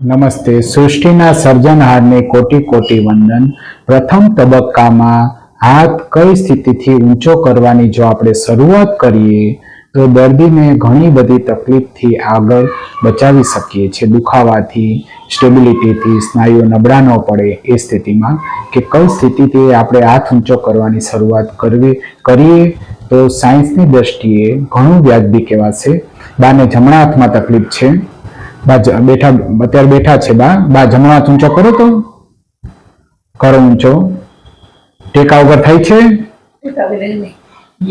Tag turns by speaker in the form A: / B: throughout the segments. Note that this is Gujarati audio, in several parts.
A: નમસ્તે. સૃષ્ટિના સર્જનહારને કોટી કોટી વંદન. પ્રથમ તબક્કામાં હાથ કઈ સ્થિતિથી ઊંચો કરવાની જો આપણે શરૂઆત કરીએ, તો દર્દીને ઘણી બધી તકલીફથી આગળ બચાવી શકીએ છીએ. દુખાવાથી, સ્ટેબિલિટીથી, સ્નાયુઓ નબળા ન પડે એ સ્થિતિમાં કે કઈ સ્થિતિથી આપણે હાથ ઊંચો કરવાની શરૂઆત કરવી, કરીએ, તો સાયન્સની દ્રષ્ટિએ ઘણું વ્યાજબી કહેવાશે. બાને જમણા હાથમાં તકલીફ છે. બેઠા, અત્યારે બેઠા છે બા. બા જમણો ઊંચો કરો તો. કરો ઊંચો. ટેકા વગર થાય છે?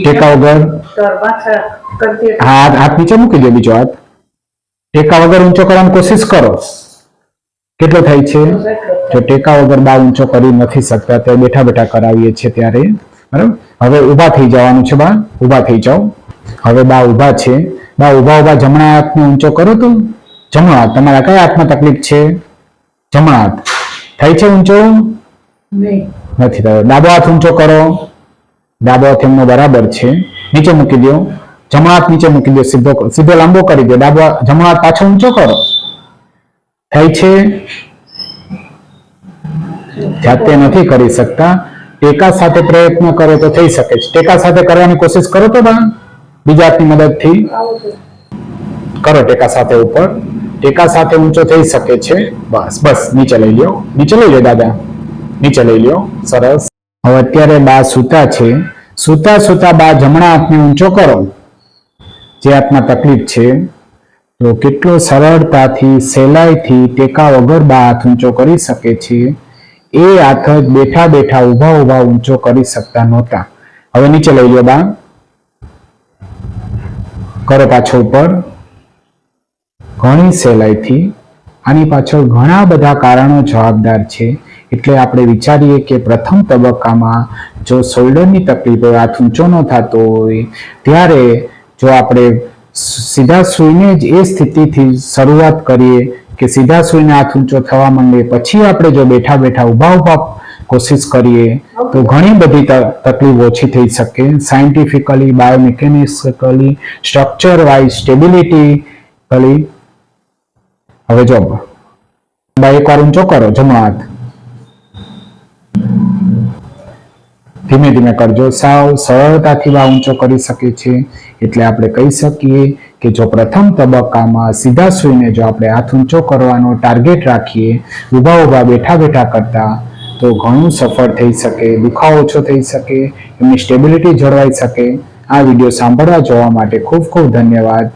A: ટેકા વગર? હાથ હાથ નીચે મૂકી દે બીજો હાથ. ટેકા વગર ઊંચો કરવાની કોશિશ કરો. કેટલો થાય છે? જો ટેકા વગર બા ઊંચો કરી નથી શકતા ત્યારે બેઠા બેઠા કરાવીએ છીએ ત્યારે. બરાબર? હવે ઊભા થઈ જવાનું છે બા. ઊભા થઈ જાઓ. હવે બા ઊભા છે. બા ઊભા ઊભા જમણા હાથને ઊંચો કરો તો. જમણો હાથ તમારા કયા હાથમાં તકલીફ છે? જમણા હાથ. થાય છે ઊંચો? નથી થયો. ડાબો હાથ ઊંચો કરો. ડાબો હાથ એમનો બરાબર છે. નીચે મૂકી દો. જમણો હાથ નીચે મૂકી દો. સીધો સીધો લાંબો કરી દો. ડાબો જમણો હાથ પાછો ઊંચો કરો. થાય છે? જાતે નથી કરી શકતા. ટેકા સાથે પ્રયત્ન કરો તો થઈ શકે છે. ટેકા સાથે કરવાની કોશિશ કરો તો બા. બીજા હાથની મદદથી. કરો ટેકા સાથે ઉપર. ટેકા સાથે ઊંચો થઈ શકે છે? બસ બસ, નીચે લઈ લ્યો. નીચે લઈ લ્યો, દાદા. નીચે લઈ લ્યો. સરસ. હવે અત્યારે બા સૂતા છે. સૂતા સૂતા બા જમણા હાથને ઊંચો કરો. જે હાથમાં તકલીફ છે. તો કેટલો સરળતાથી, સહેલાઈથી ટેકા વગર બા હાથ ઊંચો કરી શકે છે. એ હાથ જ બેઠા બેઠા ઊભા ઊભા ઊંચો કરી શકતા નહોતા. હવે નીચે લઈ લો બા. કરો પાછો ઉપર. ઘણી સહેલાઈથી આની પાછળ ઘણા બધા કારણો જવાબદાર છે. એટલે આપણે વિચારીએ કે પ્રથમ તબક્કામાં જો શોલ્ડરની તકલીફ હોય હાથ ઊંચો ન થતો હોય, ત્યારે જો આપણે સીધા સૂઈને જ એ સ્થિતિથી શરૂઆત કરીએ કે સીધા સૂઈને હાથ ઊંચો થવા માંડે, પછી આપણે જો બેઠા બેઠા ઊભા ઊભા કોશિશ કરીએ, તો ઘણી બધી તકલીફ ઓછી થઈ શકે. Scientifically biomechanically structure wise stability હવે જો એકવાર ઊંચો કરો, જમણો હાથ. ધીમે ધીમે કરજો. સાવ સરળતાથી બા ઊંચો કરી શકે છે. એટલે આપણે કહી શકીએ કે જો પ્રથમ તબક્કામાં સીધા સૂઈને જો આપણે હાથ ઊંચો કરવાનો ટાર્ગેટ રાખીએ, ઊભા ઊભા બેઠા બેઠા કરતા, તો ઘણું સફળ થઈ શકે, દુખાવો ઓછો થઈ શકે, એમની સ્ટેબિલિટી જળવાઈ શકે. આ વીડિયો સાંભળવા જોવા માટે ખૂબ ખૂબ ધન્યવાદ.